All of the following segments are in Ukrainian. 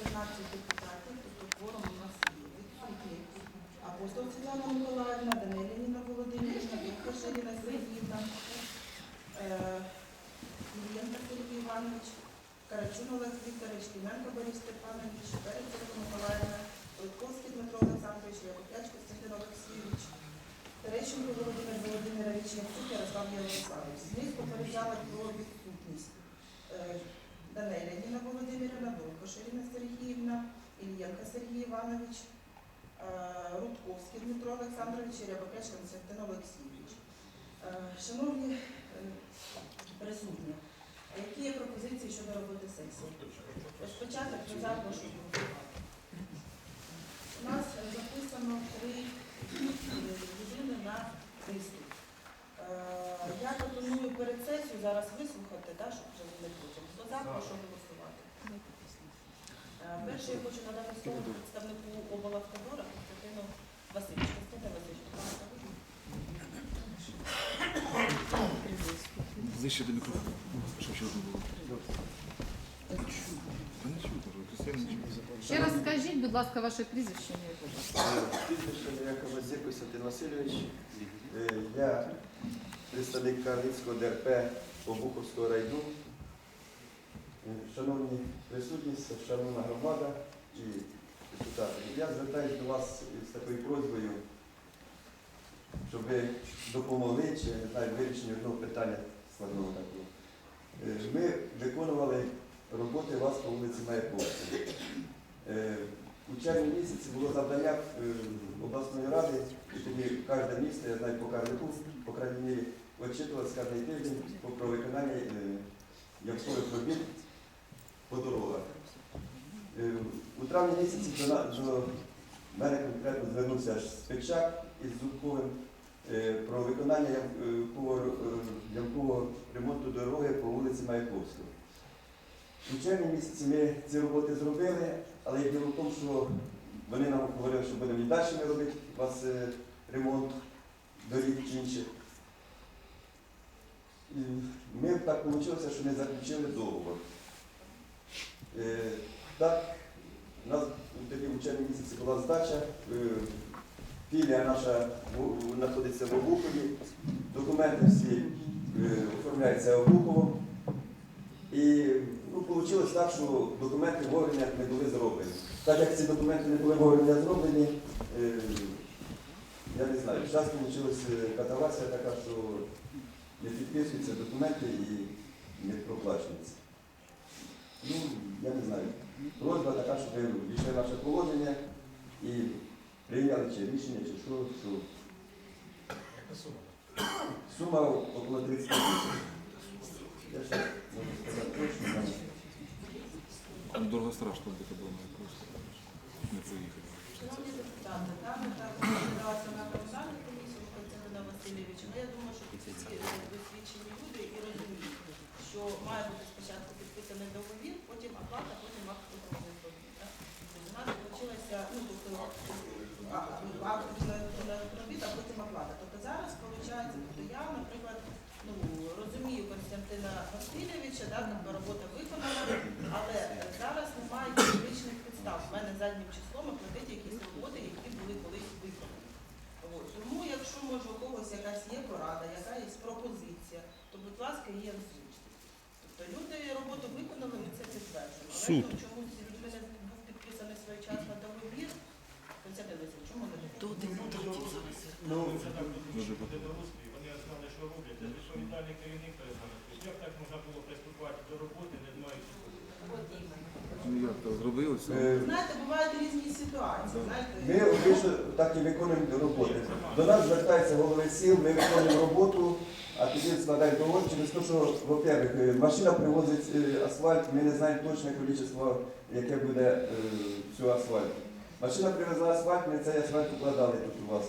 14 депутатів, тобто кворум у нас є. Відсутні Апостол Світлана Миколаївна, Данилініна Володимирівна, Віктор Ширина Сергіївна, е, Іллєнко Сергій Іванович, Карачун Олег Вікторович, Клименко Борис Степанович, Перець Ольга Миколаївна, Рудковський Дмитро Олександрович, Якоп'яч Костянтин Олексійович, Терещенко Володимир Володимирович, Яцюк Ярослав Ярославович. Знизку передали про відсутність. Данеля Ніна Володимирівна, Довгош Ірина Сергіївна, Ільєнко Сергій Іванович, е, Рудковський Дмитро Олександрович і Рябокеч Константин Олексійович. Е, Шановні е, присутні, які є пропозиції щодо роботи сесії? Розпочати про запрошую. У нас записано три людини на виступ. Я пропоную перед сесією зараз вислухати, да, щоб вже не потім. Хто за, прошу голосувати. Е, Перше я хочу надати слово представнику облавтодора Константину Васильовичу. Константин Васильович, будь ласка. Ближче до мікрофону, щоб було. Та. Ще раз скажіть, будь ласка, ваше прізвище. ім'я, Якова Зір Костянтин Васильович. Е, Я представник Карлицького ДРП Обуховського райду. Е, Шановні присутні, шановна громада і депутати, я звертаюся до вас з такою просьбою, щоб ви допомогли чи не знаю, вирішенню одного питання складного такого. Е, Ми виконували роботи вас по вулиці Маяковської. Е, У червні місяці було завдання е, обласної ради, і кожне місто, я знаю, по Карлику, по крайній мірі, відчитувалося кожен тиждень про виконання е, ямкових робіт по дорогах. Е, У травні місяці до, мене конкретно звернувся Спичак із Зубковим е, про виконання ямкового, ремонту дороги по вулиці Маяковського. У червні місяці ми ці роботи зробили, але діло в тому, що вони нам говорили, що будемо і далі робити у вас ремонт доріг чи інших. Ми так вийшло, що не заключили договор. Е, Так, у нас в червні місяці була здача. е, Філія наша знаходиться в Обухові. Документи всі е, оформляються Обуховом. І ну, вийшло так, що документи вовремя не були зроблені. Так як ці документи не були вовремя зроблені, е, я не знаю, зараз вийшла катавація така, що не підписуються документи і не проплачуються. Ну, я не знаю. Просьба така, щоб ви війшли наше положення і прийняли чи рішення, чи що, що сума Сума около 30 тисяч. Я ще можу сказати точно. але Ну, Дорого страшно буде було мене просто не проїхати. Шановні депутати, там так розглядалася на комунальну комісію Ну, я думаю, що ці всі досвідчені люди і розуміють, що має бути спочатку підписаний договір, потім оплата, потім акт так? Тобто у нас вийшлося, ну, тобто робіт, а потім оплата. Тобто зараз виходить, тобто я, наприклад, ну, розумію Константина Васильовича, да, тобто робота виконана, insulto. Те, що, во-первых, е, машина привозить е, асфальт, ми не знаємо точне кількість, яке буде е, цього асфальту. Машина привезла асфальт, ми цей асфальт укладали тут у вас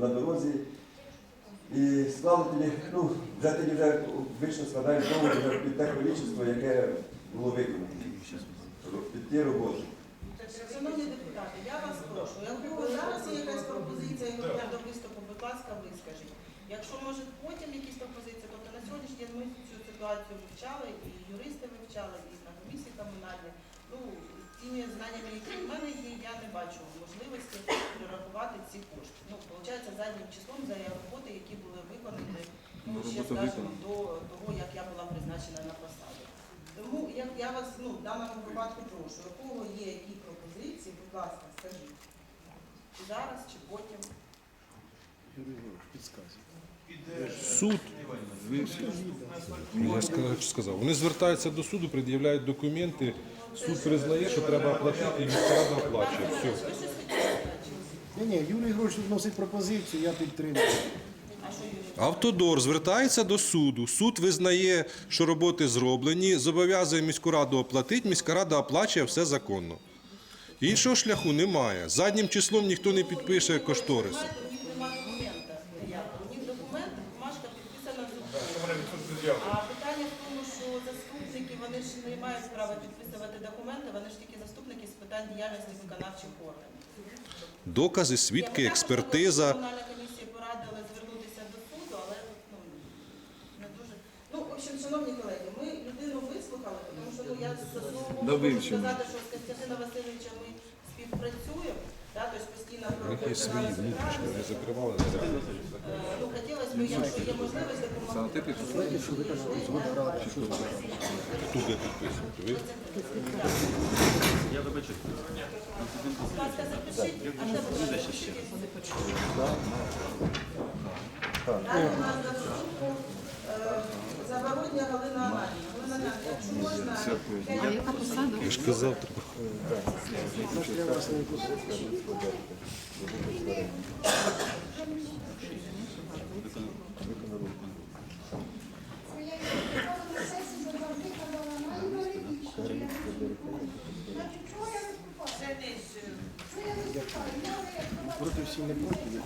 на, дорозі. І склали тоді, ну, вже тоді вже обично складаємо договор вже під те кількість, яке було виконано. Під ті роботи. Шановні депутати, я вас прошу, якщо зараз є якась пропозиція, яка до виступу, будь ласка, вискажіть. Якщо може потім якісь пропозиції, на сьогоднішній день ми цю ситуацію вивчали, і юристи вивчали, і на комісії комунальні. Ну, існує знаннями, які в мене є, я не бачу можливості перерахувати ці кошти. Ну, виходить, заднім числом за роботи, які були виконані, ну, Ну, ще скажімо, до того, як я була призначена на посаду. Тому як я вас ну, в даному випадку прошу, у кого є які пропозиції, будь ласка, скажіть. Чи зараз, чи потім. Суд, я сказав, що сказав. Вони звертаються до суду, пред'являють документи. Суд признає, що треба оплатити, і міська рада оплачує. Все. Ні, ні, Юрій Грош вносить пропозицію, я підтримую. Автодор звертається до суду. Суд визнає, що роботи зроблені, зобов'язує міську раду оплатити, міська рада оплачує все законно. Іншого шляху немає. Заднім числом ніхто не підпише кошторис. Знаєте, У них немає документа. ніякого. У них документ, бумажка підписана зубом. А питання в тому, що заступники, вони ж не мають права підписувати документи, вони ж тільки заступники з питань діяльності виконавчих органів. Докази, свідки, Я також експертиза. Комунальна комісія порадила звернутися до суду, але ну, не дуже. Ну, в общем, шановні колеги, ми людину вислухали, тому що ну, я за свого боку Да, можу вивчимо. сказати, що з Костянтином Васильовичем ми співпрацюємо, да, тобто постійно У них є свої внутрішні, вони закривали. Е, Ну, хотілося б, якщо є можливість допомогти. Санатипі Туди підписувати. Ви? Будь ласка, запишіть, а це буде запишіть. Далі у нас за сумку е, Галина Ананівна. Я ж казав, треба. Проти всі не проти.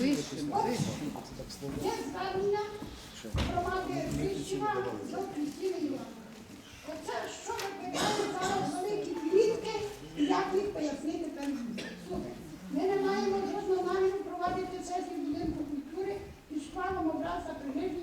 Є звернення громади Вищева до Крістіни Івановни. Оце що викликає зараз великі плітки, як їх пояснити перед. Ми не маємо жодного наміру проводити сесію будинку культури і шпалом образа принижень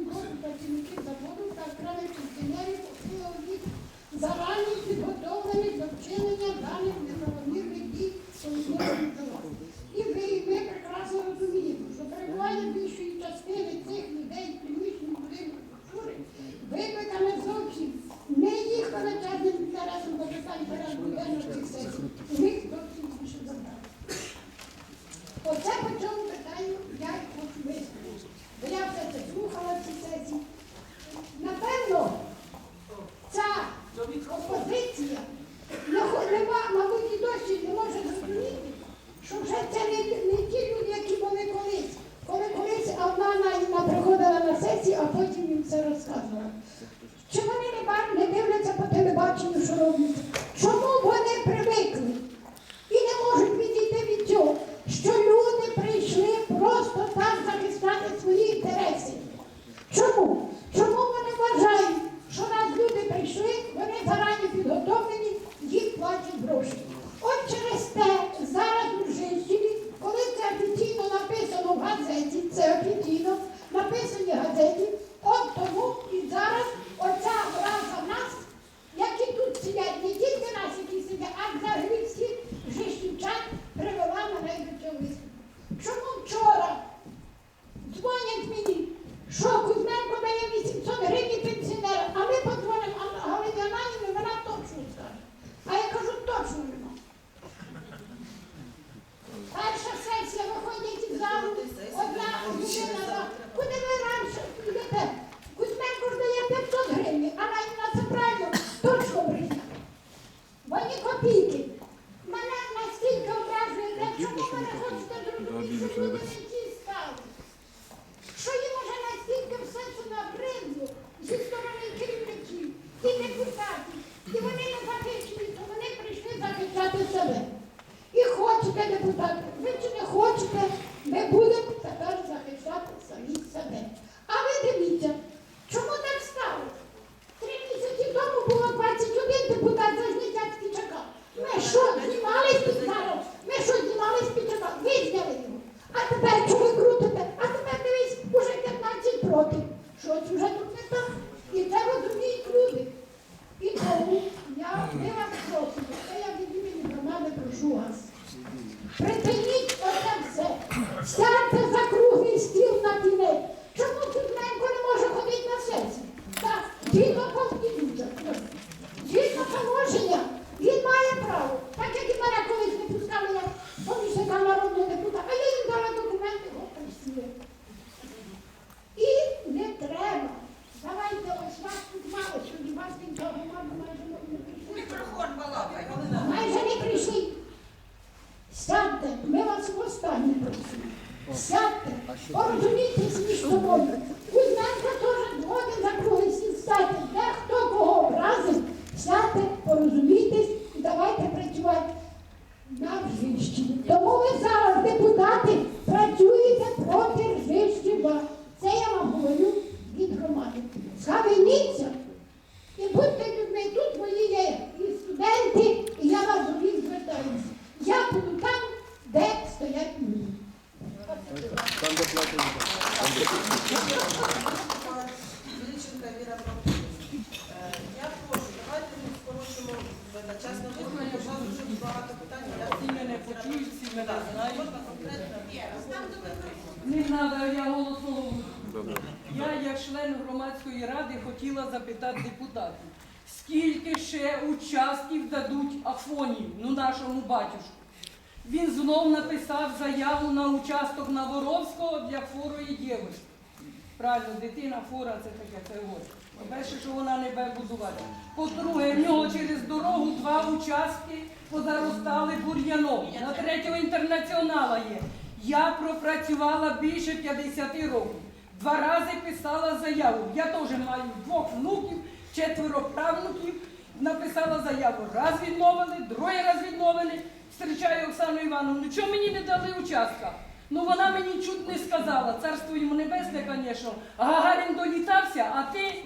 буде будувати. По-друге, в нього через дорогу два участки позаростали бур'яном. На третього інтернаціонала є. Я пропрацювала більше 50 років. Два рази писала заяву. Я теж маю двох внуків, четверо правнуків. Написала заяву. Раз відмовили, другий раз відмовили. Зустрічаю Оксану Івановну. Чому мені не дали участка? Ну вона мені чуть не сказала, царство йому небесне, звісно. Гагарін долітався, а ти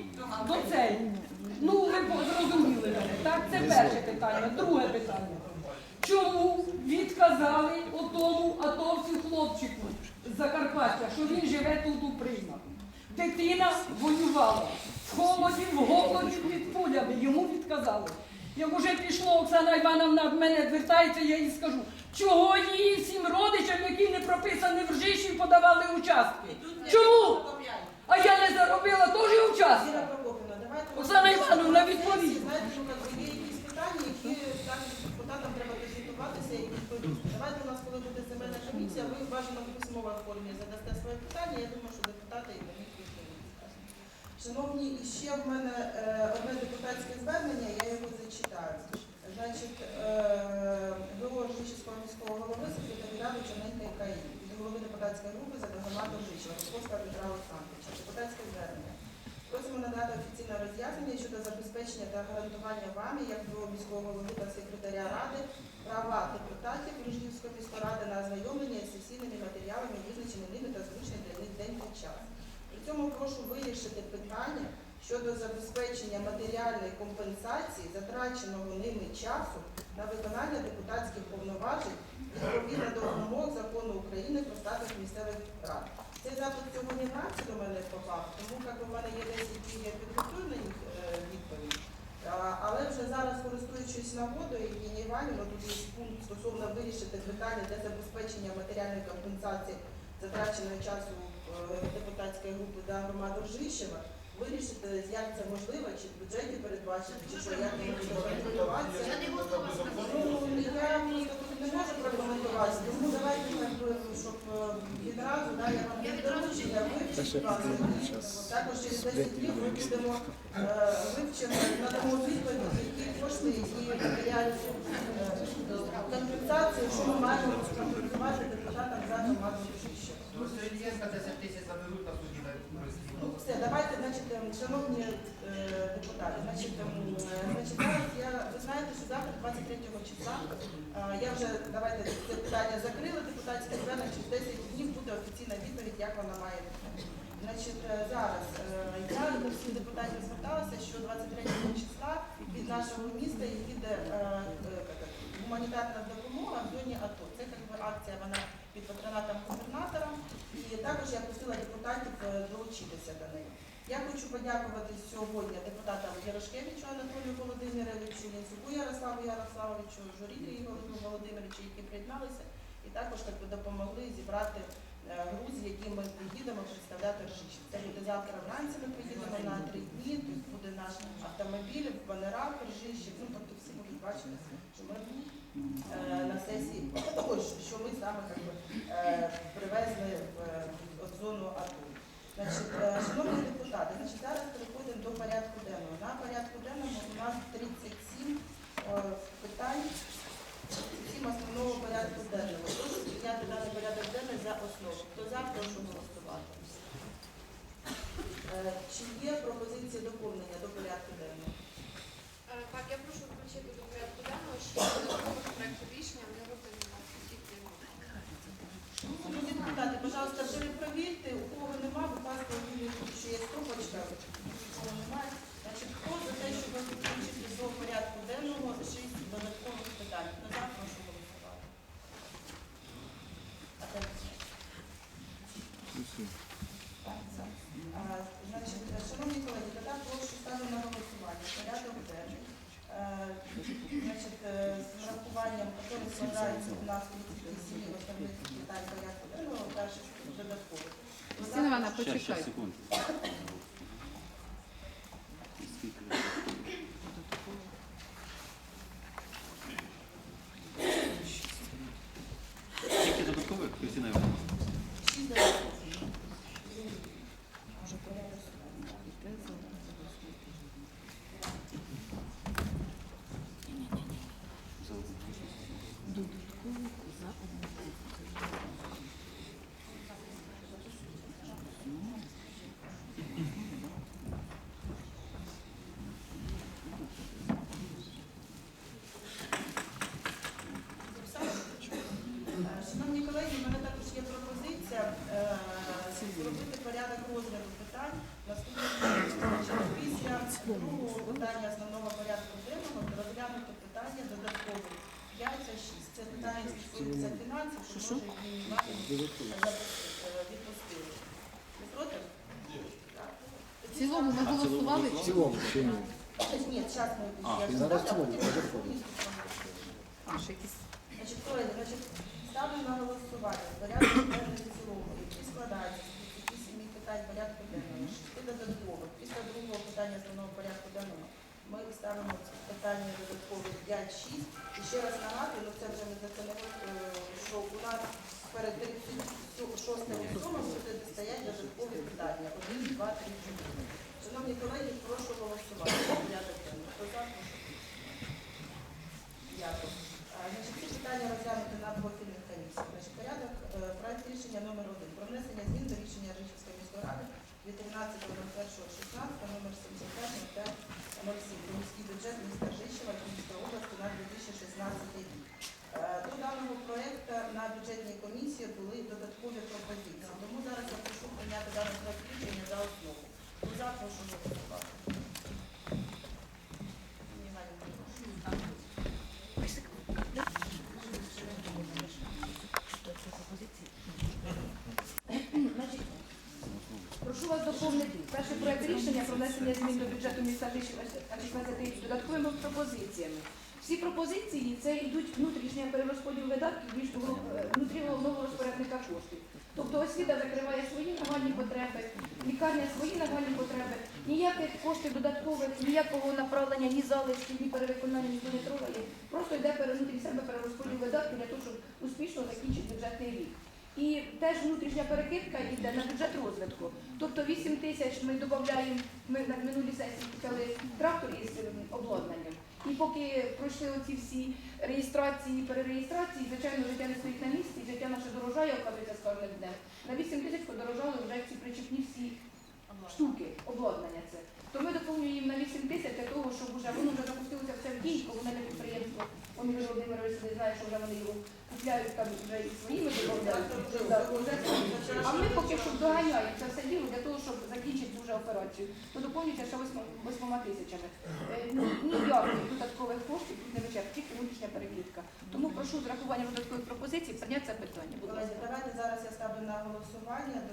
до цей. Ну, ви зрозуміли мене. Так, це перше питання. Друге питання. Чому відказали отому атовцю хлопчику з Закарпаття, що він живе тут у приймах? Дитина воювала в холоді, в голоді під пулями. Йому відказали. Як уже пішло, Оксана Івановна в мене звертається, я їй скажу, чого її всім родичам, які не прописані в Ржищі, подавали участки? Чому? А я не заробила теж участки. Давайте... Оксана Івановна, відповідь. Є якісь питання, які так депутатам треба дискутуватися і відповісти. Давайте у нас, коли буде земельна комісія, ви бажано в письмовій формі задасте своє питання. Я думаю, що депутати і на них відповідь. Шановні, і ще в мене е, одне депутатське звернення, я його зачитаю. Значить, ВО Ржичівського міського голови секретарі Ради Чорненької країни від голови депутатської групи за громаду Ржичева, Московського Петра Олександровича. Депутатське звернення. Просимо надати офіційне роз'яснення щодо забезпечення та гарантування вами, як до міського голови та секретаря ради, права депутатів Рижнівської міської ради на ознайомлення з сесійними матеріалами, визначеними ними та зручний для них день та час. При цьому прошу вирішити питання щодо забезпечення матеріальної компенсації затраченого ними часу на виконання депутатських повноважень відповідно до вимог закону України про статус місцевих рад. Цей запит сьогодні вранці до мене попав, тому як у мене є десь які я підготую на них е, відповідь. Але вже зараз, користуючись нагодою, Євгенія Іванівна, тут є пункт стосовно вирішити питання для забезпечення матеріальної компенсації затраченого часу е, депутатської групи до громади Ржищева, вирішити, як це можливо, чи в бюджеті передбачити, чи що, як. Ну, я не можу прокоментувати, тому давайте, якби, щоб е, відразу, да, я вам даю доручення вивчити вас. Також через 10 днів ми будемо е, вивчимо, надамо відповідь, які кошти, які матеріальні е, компенсації, що ми маємо компенсувати депутатам за громаду Ржищева. Ну, Сергієнка 10 тисяч заберуть на суді на Ну, все, давайте, значить, ем, шановні е, депутати, значить, ем, е, значить, я, ви знаєте, що завтра, 23 числа, е, я вже, давайте це питання закрили, депутатське звернення, через 10 днів буде офіційна відповідь, як вона має. Значить, зараз я до всіх депутатів зверталася, що 23 числа від нашого міста їде гуманітарна допомога в зоні АТО. Це якби акція, вона під патронатом губернатора. І також я просила депутатів е, долучитися до неї. Я хочу подякувати сьогодні депутатам Ярошкевичу Анатолію Володимировичу, Янцюку Ярославу Ярославовичу, Журіті Ігорю Володимировичу, які приєдналися і також так би, допомогли зібрати е, груз, який ми приїдемо представляти Ржищ. Це буде завтра вранці, ми приїдемо на три дні, тут буде наш автомобіль, банера в Ржищі, ну тобто всі будуть бачити, що ми е, на сесії, що ми саме як би, е, привезли в, в зону АТО. Значить, е, шановні депутати, значить, зараз переходимо до порядку денного. На порядку денному у нас 37 е, питань, 37 основного порядку денного. Прошу прийняти даний порядок денний за основу. Хто за, прошу голосувати. Е, Чи є пропозиції доповнення до порядку денного? Е, Так, я прошу включити до порядку денного, що проєкту рішення не розглянула тільки Шановні депутати, пожалуйста, перепровірте, у кого нема, будь ласка, у мене тут ще є стопочка, у кого немає. Значить, хто за те, щоб включити до порядку денного шість додаткових питань? Хто за, прошу голосувати. А так, Усі. а, Значить, шановні колеги, тоді прошу ставлю на голосування порядок денний. Е, Значить, е, з врахуванням, який складається у нас від сім'ї основних питань порядку денного, перше додатково. Кристина Івановна, почекайте. Скільки додаткових, Кристина Івановна? Шість додаткових. Е, Шановні колеги, в мене також є пропозиція е, зробити порядок розгляду питань наступним чином. Другого питання основного порядку денного розглянути питання додатково 5 та 6. Це питання стосується фінансів, що може їх відпустили. Ви проти? В цілому ми голосували. В цілому ще ні. Ні, час ми я зараз в цілому. А, ще якісь. Значить, колеги, значить, ставлю на голосування порядок денний в цілому, який складається з 37 питань порядку денного, 6 додаткових. Після другого питання основного порядку денного ми ставимо питання додаткових 5-6. І ще раз нагадую, ну це вже не за це не що у нас перед 36 сумом буде стоять додаткові питання. 1, 2, 3, 4. Шановні колеги, прошу голосувати. Дякую. Ці питання розглянути на профільних комісіях. Порядок, е, проект рішення номер 1 про внесення змін до рішення ради від 13.01.16 номер 75 07 міський бюджет міста Жищева Київської області на 2016 рік. Е, До даного проєкту на бюджетній комісії були додаткові пропозиції. Тому зараз я прошу прийняти даний проект рішення за основу. Хто за, прошу голосувати. Ні, Ганя, прошу. Значить, Прошу вас доповнити. Перший проект рішення про внесення змін до бюджету міста Жишкова на 16 рік з додатковими пропозиціями. Всі пропозиції це йдуть внутрішній перерозподіл видатків між е, внутрі головного розпорядника коштів. Тобто освіта закриває свої нагальні потреби, лікарня свої нагальні потреби. Ніяких коштів додаткових, ніякого направлення, ні залишків, ні перевиконання ніхто не трогає. Просто йде внутрі себе перерозподіл видатків для того, щоб успішно закінчити бюджетний рік. І теж внутрішня перекидка йде на бюджет розвитку. Тобто 8 тисяч ми додаємо, ми на минулій сесії почали трактор із е, обладнанням. І поки пройшли оці всі реєстрації, перереєстрації, звичайно, життя не стоїть на місці, життя наше дорожає, оказується з кожним днем. На 8 тисяч подорожали вже ці причепні всі штуки, обладнання це. То ми доповнюємо їм на 8 тисяч для того, щоб вже воно вже запустилося все в дій, на підприємство. Вони Володимирович не знає, що вже вони його купляють там вже і своїми додають. А ми поки що доганяємо це все діло для того, щоб закінчити вже операцію. То доповнюється ще 8 тисячами. Е, Ніяких додаткових коштів тут не вичерпить, тільки внутрішня перекидка. Тому прошу з рахуванням додаткових пропозицій прийняти це питання. Колеги, давайте зараз я ставлю на голосування е,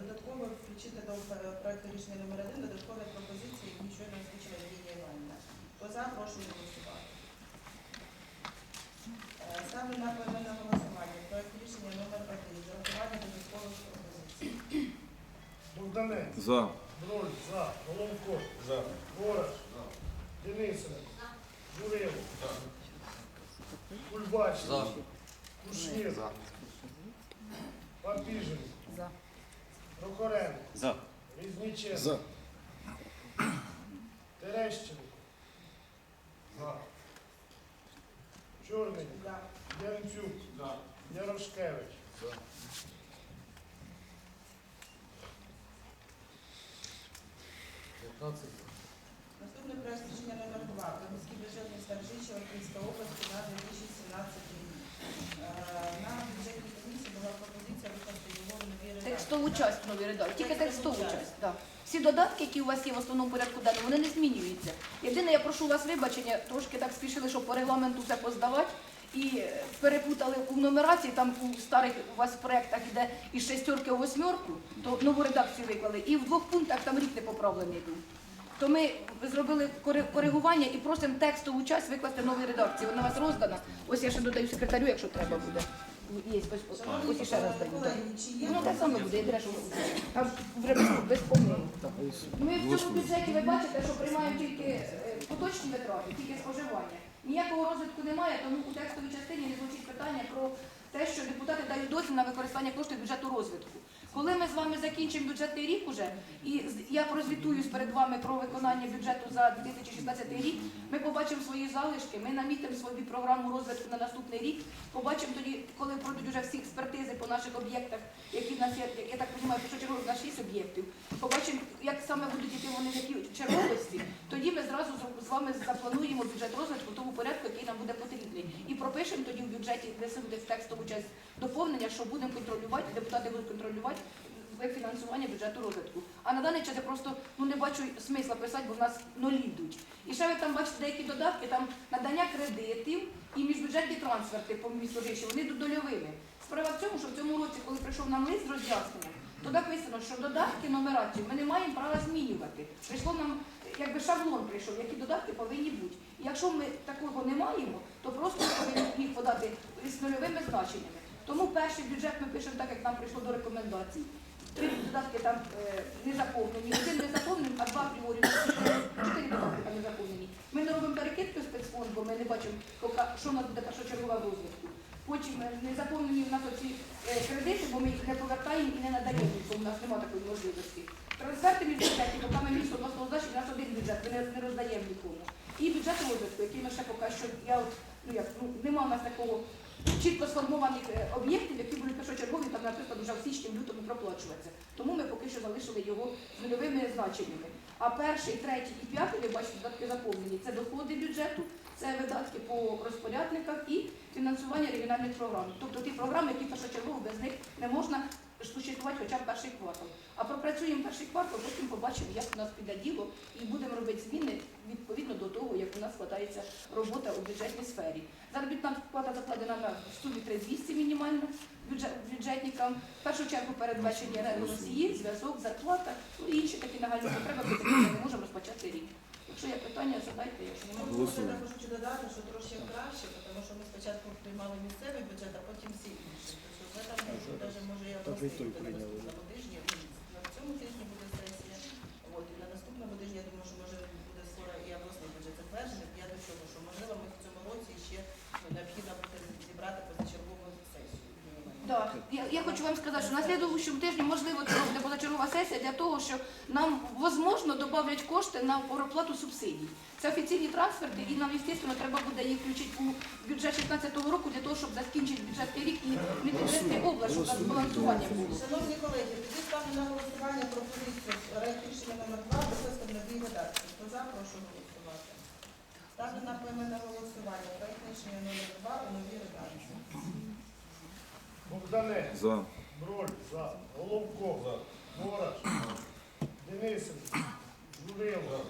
додатково включити до проекту рішення номер 1 додаткові пропозиції, які щойно озвучила Євгенія Іванівна. Хто за, прошу голосувати. Е, Ставлю на поіменне голосування проект рішення номер 1 з додаткових пропозицій. Богданець, За. Броль, за, Головко, за, Ворож, Денисов, Журило, Кульбач, Кушнір, Папіжин, За. Прохоренко, За. Різниченко, Терещенко, за, Чорний. Янцюк, Ярошкевич, Наступний проект рішення номер 2 про міський бюджет міста Ржичева Київської області на 2017 рік. Е, На бюджетній комісії була пропозиція викласти його в новій редакції. Текстову часть нові редакції, тільки Текстову. Да. Всі додатки, які у вас є в основному порядку денному, вони не змінюються. Єдине, я прошу вас вибачення, трошки так спішили, щоб по регламенту все поздавати. І е, перепутали у нумерації, там у старих у вас проєктах іде із шестерки у восьмерку, то нову редакцію виклали. І в двох пунктах там рік не поправлений був. То ми зробили кори- коригування і просимо текстову часть викласти новій редакції. Вона у вас роздана. Ось я ще додаю секретарю, якщо треба буде. Є, ось, ось, Шановні раз даю. да. чи є Ну, те саме буде, я теж там вже без помилок. Ми в цьому бюджеті ви бачите, що приймаємо тільки е, поточні витрати, тільки споживання. Ніякого розвитку немає, тому у текстовій частині не звучить питання про те, що депутати дають дозвіл на використання коштів бюджету розвитку. Коли ми з вами закінчимо бюджетний рік уже, і я прозвітуюсь перед вами про виконання бюджету за 2016 рік, ми побачимо свої залишки, ми намітимо свою програму розвитку на наступний рік, побачимо тоді, коли пройдуть вже всі експертизи по наших об'єктах, які в нас є, я так розумію, що чергових на 6 об'єктів. Побачимо, як саме будуть йти вони якій черговості. Тоді ми зразу з- вами заплануємо бюджет розвитку в тому порядку, який нам буде потрібний. І пропишемо тоді в бюджеті, де буде в текстову часть доповнення, що будемо контролювати, депутати будуть контролювати фінансування бюджету розвитку. А на даний час я просто ну не бачу смисла писати, бо в нас нулі йдуть. І ще ви там бачите деякі додатки, там надання кредитів і міжбюджетні трансферти по місту Жиші, вони дольовими. Справа в цьому, що в цьому році, коли прийшов нам лист з роз'ясненням, то написано, що додатки нумерацію ми не маємо права змінювати. Прийшло нам якби шаблон прийшов, які додатки повинні бути. І якщо ми такого не маємо, то просто повинні їх подати з нульовими значеннями. Тому перший бюджет ми пишемо так, як нам прийшло до рекомендацій. Три додатки там е, не заповнені, один не заповнений, а два апріорі. Чотири додатки там не заповнені. Ми не робимо перекидки в спецфонд, бо ми не бачимо, що у нас буде першочергова розвитку. Потім е, не заповнені в нас оці е, кредити, бо ми їх не повертаємо і не надаємо, бо у нас немає такої можливості. Трансферти між бюджетів, поки ми місто обласного значення, у нас один бюджет, ми не, не роздаємо нікому. І бюджет розвитку, який ми ще поки що, я от, ну як, ну, нема у нас такого чітко сформованих е, об'єктів, які будуть першочергові, там, наприклад, вже в січні, в лютому проплачуватися. Тому ми поки що залишили його з нульовими значеннями. А перший, третій і п'ятий, ви бачите, видатки заповнені. Це доходи бюджету, це видатки по розпорядниках і фінансування регіональних програм. Тобто ті програми, які першочергово без них не можна существувати хоча б перший квартал. А пропрацюємо перший квартал, потім побачимо, як у нас піде діло, і будемо робити зміни відповідно до того, як у нас складається робота у бюджетній сфері. Заробітна плата закладена на сумі 3200 мінімально бюджет, бюджетникам. В першу чергу передбачені енергоносії, зв'язок, зарплата, ну і інші такі нагальні потреби, які ми не можемо розпочати рік. Якщо є питання, задайте, якщо немає. Я хочу додати, що трошки краще, тому що ми спочатку приймали місцевий бюджет, а потім всі інші. Вже там навіть може я Так ви обласний той буде на прийняли, наступному тижні. На цьому тижні буде сесія. От, і на наступному тижні, я думаю, що може буде скоро і обласний бюджет затверджений. Я до чого, що можливо ми в цьому році ще ну, необхідно буде зібрати позачергову сесію. Так, я, я хочу вам сказати, що на слідуючому тижні можливо це буде позачергова сесія для того, що нам можливо додавлять кошти на проплату субсидій. Це офіційні трансферти, і нам, звісно, треба буде їх включити у бюджет 2016 року для того, щоб закінчити бюджетний рік і не підвести область, щоб у нас балансування було. Шановні колеги, тоді ставлю на голосування пропозицію рішення номер 2 викласти в новій редакції. Хто за, прошу голосувати. Ставлю на поіменне голосування проект рішення номер 2 у новій редакції. Богданець, За. Броль, за. Головко, за. Мораш, Денисенко, Журило,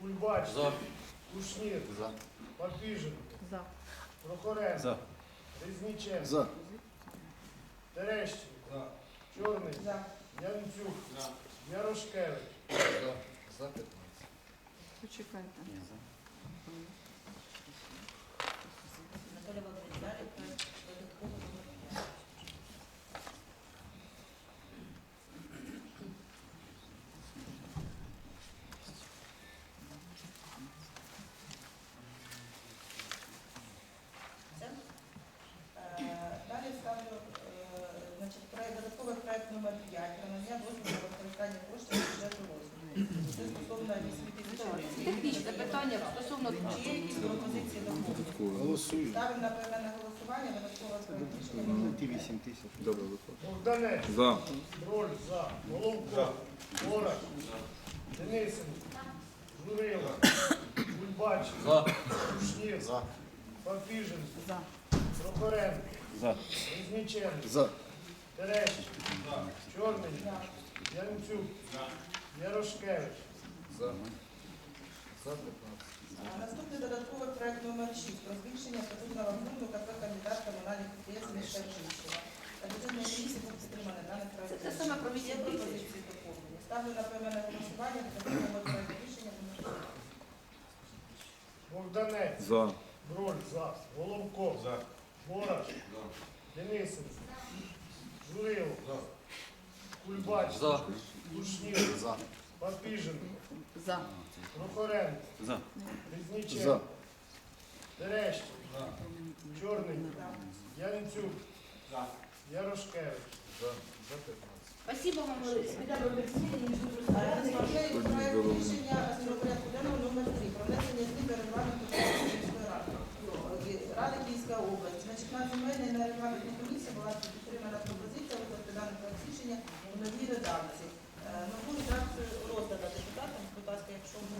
Кульбач, За. Кушнір, За. Папіженко, За. Прохоренко, За. Різниченко, За. Терещенко, Чорний, За. Янцюк, Ярошкевич, Почекайте. Анатолій Володимирович, далі проект додатково номер 5. Це? Е, Далі ставлю е, значить, проект, додатковий проект номер 5 про надання дозволу на використання коштів бюджету розвитку. Це стосовно 8 тисяч гривень. Технічне питання стосовно Чи є якісь пропозиції до доповнення? Ставимо на поіменне голосування, додаткове проект рішення номер Ті 8 тисяч. Добре, виходить. Богданець, За. Броль, за. Головко, Мораш, Денисенко. Журило. Гульбач. Кушнір. Папіженко. Прохоренко. За. Різниченко. За. Терещенко. Чорний. Янцюк. Ярошкевич. А Наступний додатковий проект номер 6 про збільшення статутного фонду КП кандидат комунальних підприємств міста Жичева. На бюджетній комісії був підтриманий даний проект. Це те саме про Є тисяч. пропозиції доповнення. Ставлю на поіменне голосування додаткового проекту рішення номер 6. Богданець. За. Броль. За. Головко. За. Бораш. Денисенко. Журило. Кульбач. За. Кушнір. За. Папіженко. За. Прохоренко. За. Різниченко. Терещенко. Чорний. Янцюк. Ярошкевич. Спасибо вам велике. Підемо робити зміни, ніж тут Розглядає проект рішення з порядку денного номер 3 про внесення змін до регламенту Київської ради. Ради Київської області. Значить, на земельній на регламентній комісії була підтримана пропозиція викласти даний проект рішення у новій редакції. Е, Нову редакцію роздана депутатам, будь ласка, якщо ви не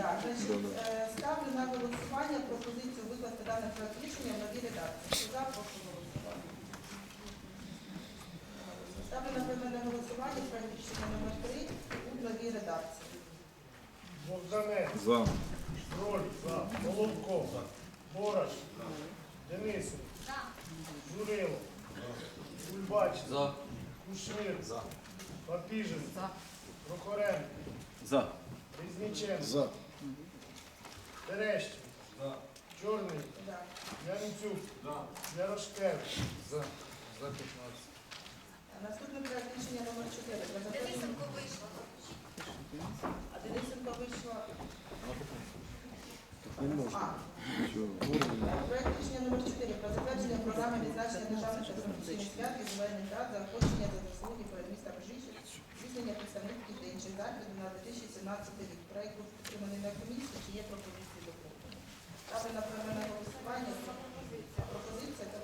Так, е, ставлю на голосування пропозицію викласти даний проект рішення в новій редакції. Хто За, прошу голосувати. Ставлю на поіменне голосування проект рішення номер 3 у новій редакції. Богданець. За. Броль. За. Головко. За. Бораш. Денисенко. Журило. Кульбач. За. Кушнір. За. Папіженко. За. Прохоренко. За. Різниченко. За. Терещенко. Чорний. Да. Янцюк. Ярошкевич. За. За 15. Наступний проект рішення номер 4. Денисенко вийшла. А Денисенко вийшла. Проект рішення номер 4 про затвердження програми відзначення державних свят і зелених рад за охочення заслуги перед містом Жичів, здійснення представників та інших заходів на 2017 рік. Проект був підтриманий на комісії, чи є пропозиції до Ставлю на поіменне голосування. Пропозиція та